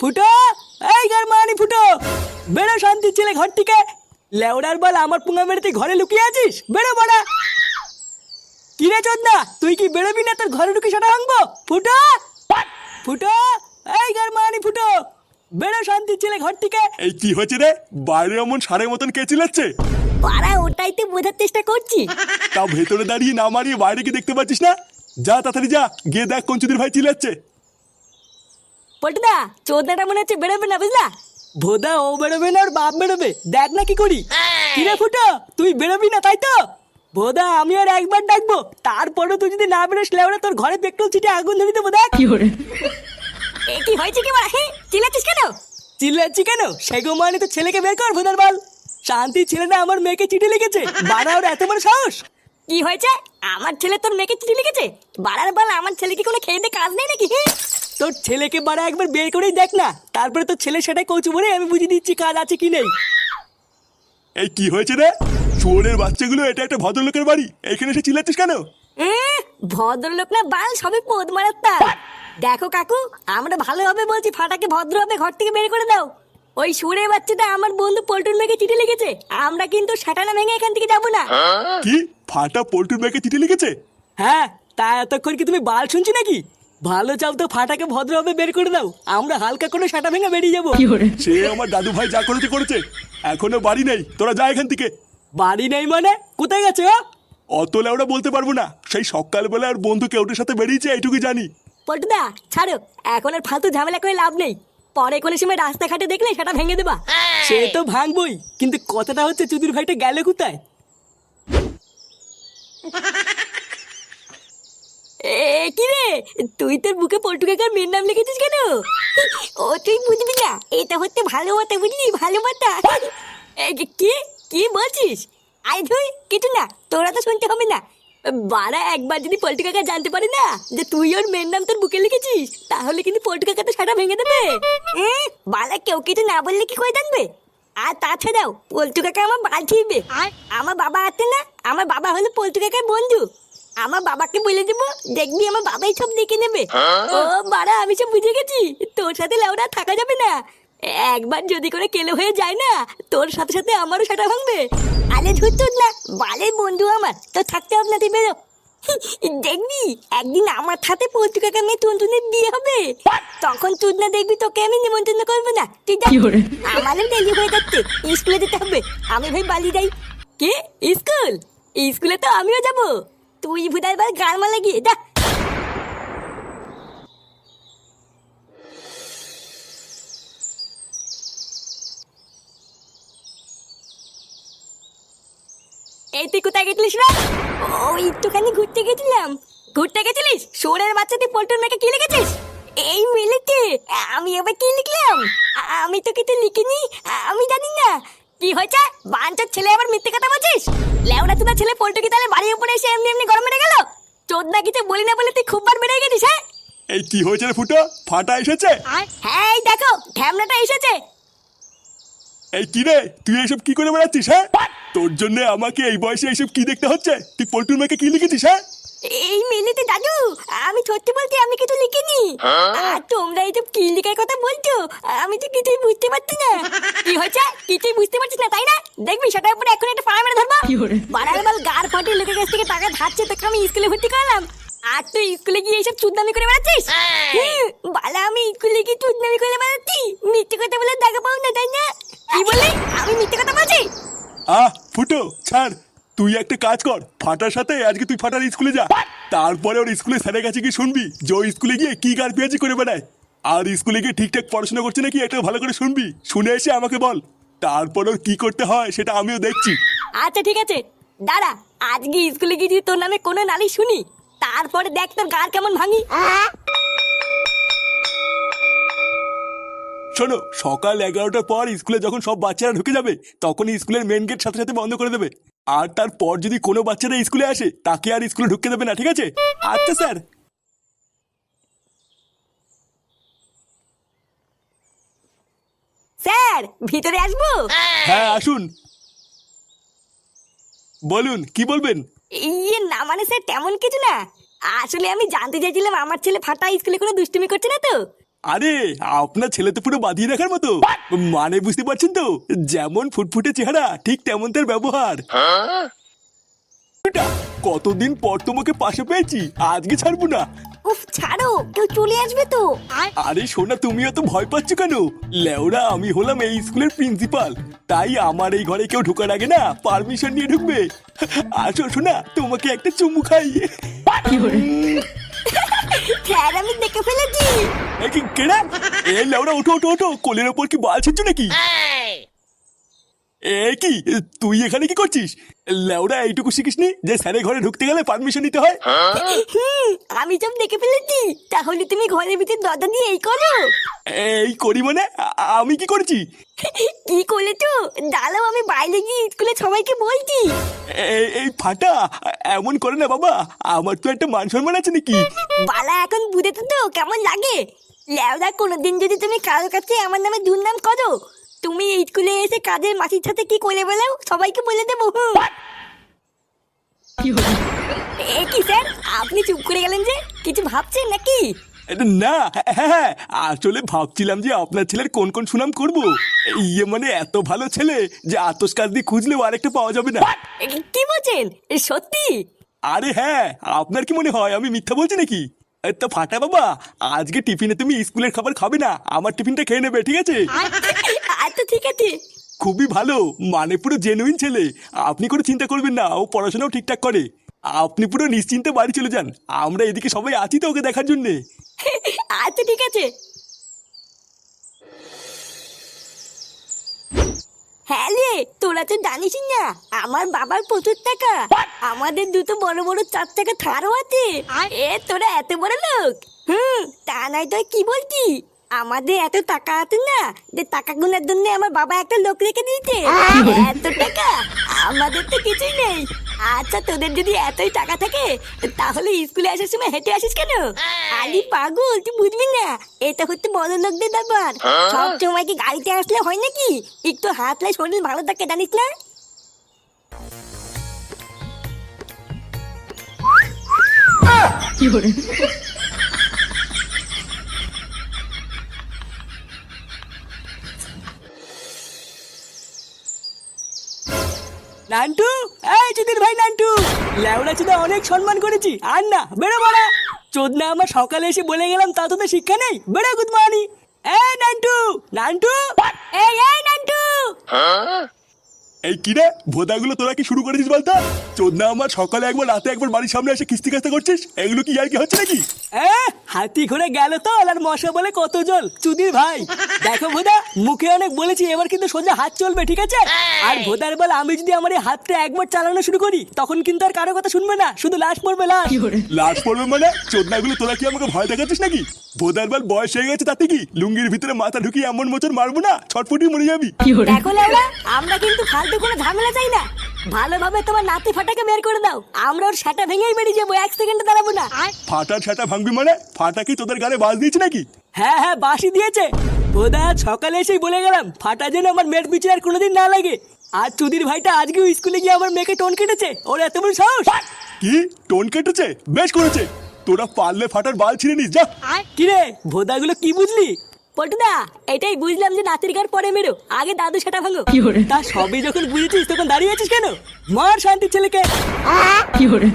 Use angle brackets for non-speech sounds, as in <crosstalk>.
ফুটো এই গার মানি ফুটো বেরো শান্তি ছেলে ঘর থেকে লেওড়ার বল আমার পুঙ্গা মেরে তুই ঘরে লুকিয়ে আছিস? বেরো বড়া। কিরে চোদনা তুই কি বেরোবি না তোর ঘরে ঢুকে সেটা ভাঙবো? ফুটো ফুটো এই গার মানি ফুটো বেরো শান্তি ছেলে ঘর থেকে এই কি হয়েছে রে? বাইরে এমন সারের মতন কে চিল্লাচ্ছে? পাড়া ওটাই তো বোঝার চেষ্টা করছি। তা ভেতরে দাঁড়িয়ে না মারিয়ে বাইরে কি দেখতে পাচ্ছিস না? যা তাড়াতাড়ি যা গিয়ে দেখ কঞ্চুদির ভাই চিল্লাচ্ছে। পল্টুদা চোদনাটা মনে হচ্ছে বেরোবে না বুঝলা? ভোদা ও বেরোবে না আর বাপ বেরোবে। দেখ না কি করি। কিরে ফুটো তুই বেরোবি না তাই তো? আমি আর একবার ডাকবো। তারপরে তুই যদি না বেরোস লেওড়া তোর ঘরে পেট্রোল ছিটে আগুন ধরে দেবো দেখ। এ কি হয়েছে কি হ্যাঁ চিল্লাচ্ছিস কেন? চিল্লাচ্ছি কেন? সেগো মানে তো ছেলেকে বের কর ভোদার বল। শান্তি ছেলেটা আমার মেয়েকে চিঠি লিখেছে। বাড়া ওর এত বড় সাহস। কি হয়েছে? আমার ছেলে তোর মেয়েকে চিঠি লিখেছে? বাড়ার বল আমার ছেলে কি কোনো খেয়ে দিয়ে কাজ নেই নাকি? তোর ছেলেকে বাড়া একবার বের করেই দেখ না। তারপরে তোর ছেলে সেটাই কৌচু বলে আমি বুঝিয়ে দিচ্ছি কাজ আছে কি নেই। এই কি হয়েছে রে? চোরের বাচ্চাগুলো এটা একটা ভদ্রলোকের বাড়ি। এখানে এসে চিল্লাচ্ছিস কেন? ভদ্রলোক না বাল সবে পোদ মারার তার। দেখো কাকু আমরা ভালোভাবে বলছি ফাটাকে ভদ্রভাবে ঘর থেকে বের করে দাও। ওই সুরে বাচ্চাটা আমার বন্ধু পল্টুর মেয়েকে চিঠি লিখেছে। আমরা কিন্তু সাটানা ভেঙে এখান থেকে যাব না। কি? ফাটা পোল্টুর ব্যাগে চিঠি লিখেছে? হ্যাঁ তা এতক্ষণ কি তুমি বাল শুনছি নাকি? ভালো চাও তো ফাটাকে ভদ্রভাবে বের করে দাও। আমরা হালকা করে সাটা ভেঙে বেরিয়ে যাব। সে আমার দাদু ভাই যা করেছে করেছে। এখনও বাড়ি নেই। তোরা যা এখান থেকে। বাড়ি নেই মানে? কোথায় গেছে অত লেওড়া বলতে পারব না। সেই সকালবেলা আর বন্ধু কেউটের সাথে বেরিয়েছে এইটুকুই জানি। পল্টুদা ছাড়ো। এখন আর ফালতু ঝামেলা করে লাভ নেই। পরে কোনো সময় রাস্তাঘাটে দেখলে সেটা ভেঙে দেবা। সে তো ভাঙবই কিন্তু কথাটা হচ্ছে চুদির ভাইটা গেলে কোথায়? কি রে তুই তোর বুকে পল্টু কাকার মেয়ের নাম লিখেছিস কেন? ও তুই বুঝবি না এটা হচ্ছে ভালো কথা বুঝলি? ভালো কথা কি কি বলছিস? আই ধুই কিছু না তোরা তো শুনতে হবে না। বারা একবার যদি পল্টু কাকা জানতে পারে না যে তুই ওর মেয়ের নাম তোর বুকে লিখেছিস তাহলে কিন্তু পল্টু কাকা তো সারা ভেঙে দেবে। বালা কেউ কিছু না বললে কি করে জানবে? আর তাছাড়াও পল্টু কাকা আমার ছিড়বে। আমার বাবা আছে না? আমার বাবা হলো পল্টু কাকার বন্ধু। আমার বাবাকে বলে দেব দেখবি আমার বাবাই সব দেখে নেবে। ও বাড়া আমি সব বুঝে গেছি। তোর সাথে লাউডা থাকা যাবে না। একবার যদি করে কেলো হয়ে যায় না তোর সাথে সাথে আমারও সেটা ভাঙবে। আরে ধুর না বালের বন্ধু আমার। তো থাকতে হবে না তুই বেরো। দেখবি একদিন আমার সাথে পত্রিকাকে মেয়ে টুনটুনের বিয়ে হবে। তখন তুই না দেখবি তোকে আমি নিমন্ত্রণ করব না। তুই যা। আমারও দেরি হয়ে যাচ্ছে। স্কুলে যেতে হবে। আমি ভাই বালি যাই। কে? স্কুল? স্কুলে তো আমিও যাব। তুই ভুদার গান মালা গিয়ে যা। এই তুই কোথায় গেছিলিস রে? ও, একটুখানি ঘুরতে গেছিলাম। ঘুরতে গেছিলিস? সোরের বাচ্চা তুই পল্টুর মেয়েকে কি লিখেছিস? এই মিলেতে আমি এবার কি লিখলাম? আমি তো কিছু লিখিনি, আমি জানি না। কি হয়েছে? বাঞ্চার ছেলে আবার মিথ্যে কথা বলছিস? তোমার ছেলে পল্টু কি তাহলে বাড়ির উপরে এসে এমনি এমনি গরম মেরে গেল? চোদ্দা কিছু বলি না বলে তুই খুব বার বেড়ে গেছিস হ্যাঁ? এই কি হয়েছে রে ফুটো? ফাটা এসেছে? হ্যাঁ এই দেখো ঘ্যামলাটা এসেছে। এই কি রে? তুই এইসব কি করে বেড়াচ্ছিস হ্যাঁ? তোর জন্য আমাকে এই বয়সে এইসব কি দেখতে হচ্ছে? তুই পল্টুর মেয়েকে কি লিখেছিস হ্যাঁ? এই মিলিতে দাদু আমি সত্যি বলতে আমি কিছু লিখিনি। আর তোমরা এই যে কি লিখার কথা বলছো? আমি তো কিছুই বুঝতে পারছি না। কি হয়েছে? কিছুই বুঝতে পারছিস না তাই না? দেখবি সেটার উপরে এখন একটা ফাড়া মেরে ধরবো। বাল গার ফাটে লোকের কাছ থেকে টাকা ধারছে তোকে আমি স্কুলে ভর্তি করালাম। আর তুই স্কুলে গিয়ে এইসব চুদনামি করে বেড়াচ্ছিস? বালা আমি স্কুলে গিয়ে চুদনামি করে বেড়াচ্ছি। মিথ্যে কথা বলে দেখা পাও না তাই না? কি বলে আমি মিথ্যে কথা বলছি? আহ ফুটো ছাড়। তুই একটা কাজ কর ফাটার সাথে আজকে তুই ফাটার স্কুলে যা। তারপরে ওর স্কুলে স্যারের কাছে গিয়ে শুনবি যে ওই স্কুলে গিয়ে কি গার পেঁয়াজি করে বেড়ায়। আর স্কুলে গিয়ে ঠিকঠাক পড়াশোনা করছে নাকি এটা ভালো করে শুনবি শুনে এসে আমাকে বল। তারপর ওর কি করতে হয় সেটা আমিও দেখছি। আচ্ছা ঠিক আছে। দাঁড়া আজকে স্কুলে গিয়ে তোর নামে কোনো নালি শুনি তারপরে দেখ তোর গার কেমন ভাঙি। শোনো সকাল এগারোটার পর স্কুলে যখন সব বাচ্চারা ঢুকে যাবে তখন স্কুলের মেন গেট সাথে সাথে বন্ধ করে দেবে। আর তারপর যদি কোনো বাচ্চারা স্কুলে আসে তাকে আর স্কুলে ঢুকতে দেবে না ঠিক আছে? আচ্ছা স্যার। স্যার ভিতরে আসব? হ্যাঁ আসুন। বলুন কি বলবেন? ইয়ে না মানে স্যার তেমন কিছু না। আসলে আমি জানতে চাইছিলাম আমার ছেলে ফাটা স্কুলে কোনো দুষ্টুমি করছে না তো? আরে আপনার ছেলে তো পুরো বাঁধিয়ে রাখার মতো। মানে বুঝতে পারছেন তো? যেমন ফুটফুটে চেহারা ঠিক তেমন তার ব্যবহার। কতদিন পর তোমাকে পাশে পেয়েছি আজকে ছাড়বো না। উফ ছাড়ো কেউ চলে আসবে তো। আরে সোনা তুমি এত ভয় পাচ্ছ কেন? লেওরা আমি হলাম এই স্কুলের প্রিন্সিপাল। তাই আমার এই ঘরে কেউ ঢোকার আগে না পারমিশন নিয়ে ঢুকবে। আসো শোনা তোমাকে একটা চুমু খাই। স্যার আমি দেখে ফেলেছি। কেডা এ লেওরা ওঠো ওঠো ওঠো কোলের ওপর কি বাল ছিচ্ছ নাকি? এ কি? তুই এখানে কি করছিস? লেওরা এইটুকু শিখিসনি? যে স্যারের ঘরে ঢুকতে গেলে পারমিশন নিতে হয়? হুম আমি সব দেখে ফেলেছি। তাহলে তুমি ঘরের ভিতর দরজা দিয়ে এই করো। এই করি মানে? আমি কি করেছি? কি করেছ দাঁড়াও আমি বাইরে গিয়ে স্কুলে সবাইকে বলছি। এই ফাটা এমন করে না বাবা। আমার তো একটা মান সম্মান আছে নাকি? বালা এখন বুঝেছ তো কেমন লাগে? ল্যাওদা কোনোদিন যদি তুমি কারোর কাছে আমার নামে দুর্নাম করো তুমি এই স্কুলে এসে কাজের মাসির সাথে কি করে বেলাও সবাইকে বলে দেবো। এ কি স্যার? আপনি চুপ করে গেলেন যে? কিছু ভাবছেন নাকি? না হ্যাঁ হ্যাঁ আসলে ভাবছিলাম যে আপনার ছেলের কোন কোন সুনাম করব? ইয়ে মানে এত ভালো ছেলে যে আতস কাজ দিয়ে খুঁজলেও আরেকটা পাওয়া যাবে না। কি- বলছেন? সত্যি? আরে হ্যাঁ আপনার কি মনে হয় আমি মিথ্যা বলছি নাকি? তা ফাটা বাবা আজকে টিফিনে তুমি স্কুলের খাবার খাবে না আমার টিফিনটা খেয়ে নেবে ঠিক আছে? আচ্ছা ঠিক আছে। খুবই ভালো। মানে পুরো জেনুইন ছেলে। আপনি কোনো চিন্তা করবেন না ও পড়াশোনাও ঠিকঠাক করে। আপনি পুরো নিশ্চিন্তে বাড়ি চলে যান। আমরা এদিকে সবাই আছি তো ওকে দেখার জন্যে। <laughs> আচ্ছা ঠিক আছে। হ্যাঁ রে তোরা তো জানিস না আমার বাবার প্রচুর টাকা। আমাদের দুটো বড় বড় চার টাকা থারও আছে। এ তোরা এত বড় লোক? হুম তা নাই তো কি বলছি আমাদের এত টাকা আছে না যে টাকা গুনার জন্য আমার বাবা একটা লোক রেখে দিয়েছে। এত টাকা? আমাদের তো কিছুই নেই। আচ্ছা তোদের যদি এতই টাকা থাকে তাহলে স্কুলে আসার সময় হেঁটে আসিস কেন? আলি পাগল তুই বুঝবি না। এটা হচ্ছে বড় লোকদের ব্যাপার। সব সময় কি গাড়িতে আসলে হয় নাকি? একটু হাতলে শরীর ভালো থাকে জানিস না? নান্টু? এই চুদির ভাই নান্টু। লেওড়া চুদা অনেক সম্মান করেছি। আর না বেরো বড়া। চোদনা আমার সকালে এসে বলে গেলাম তা তোদের শিক্ষা নেই? বেরো গুড মর্নিং। এই নান্টু নান্টু। এই এই নান্টু। এই কি রে? ভোদাগুলো তোরা কি শুরু করেছিস বলতো? চোদনা আমার সকালে একবার রাতে একবার বাড়ির সামনে এসে কিস্তি কাস্তা করছিস? এগুলো কি আর কি হচ্ছে নাকি? এ, হাতি ঘুরে গেল তো আর মশা বলে কত জল। চুদির ভাই দেখো ভোদা মুখে অনেক বলেছি এবার কিন্তু সোজা হাত চলবে ঠিক আছে? আর ভোদার বল আমি যদি আমার এই হাতটা একবার চালানো শুরু করি তখন কিন্তু আর কারও কথা শুনবে না শুধু লাশ পড়বে লাশ। লাশ পড়বে মানে? চোদনাগুলো তোরা কি আমাকে ভয় দেখাচ্ছিস নাকি? ভোদার বল বয়স হয়ে গেছে তাতে কি? লুঙ্গির ভিতরে মাথা ঢুকিয়ে এমন মোচর মারবো না ছটফটি মরে যাবি। দেখো লেওড়া আমরা কিন্তু ফালতু কোনো ঝামেলা চাই না। ভালোভাবে তোমার নাতি ফাটাকে বের করে দাও। আমরা ওর সেটা ভেঙেই বেরিয়ে যাব। এক সেকেন্ডে দাঁড়াবো না। ফাটার ছাটা ভাঙবি মানে? ফাটা কি তোদের গালে বাজ দিয়েছে নাকি? হ্যাঁ হ্যাঁ বাসি দিয়েছে। বোধা সকালে এসেই বলে গেলাম ফাটা যেন আমার মেয়ের পিছনে আর কোনোদিন না লাগে। আর চুদির ভাইটা আজকেও স্কুলে গিয়ে আমার মেয়েকে টোন কেটেছে। ওর এত বড় সাহস। কি? টোন কেটেছে? বেশ করেছে। তোরা পারলে ফাটার বাল ছিঁড়ে নিস যা। কিরে ভোদাগুলো কি বুঝলি? পটুদা এটাই বুঝলাম যে নাতির গার পরে মেরো আগে দাদু সেটা ভাঙো। তা সবই যখন বুঝেছিস তখন দাঁড়িয়ে আছিস কেন? মার শান্তির ছেলেকে। আরে!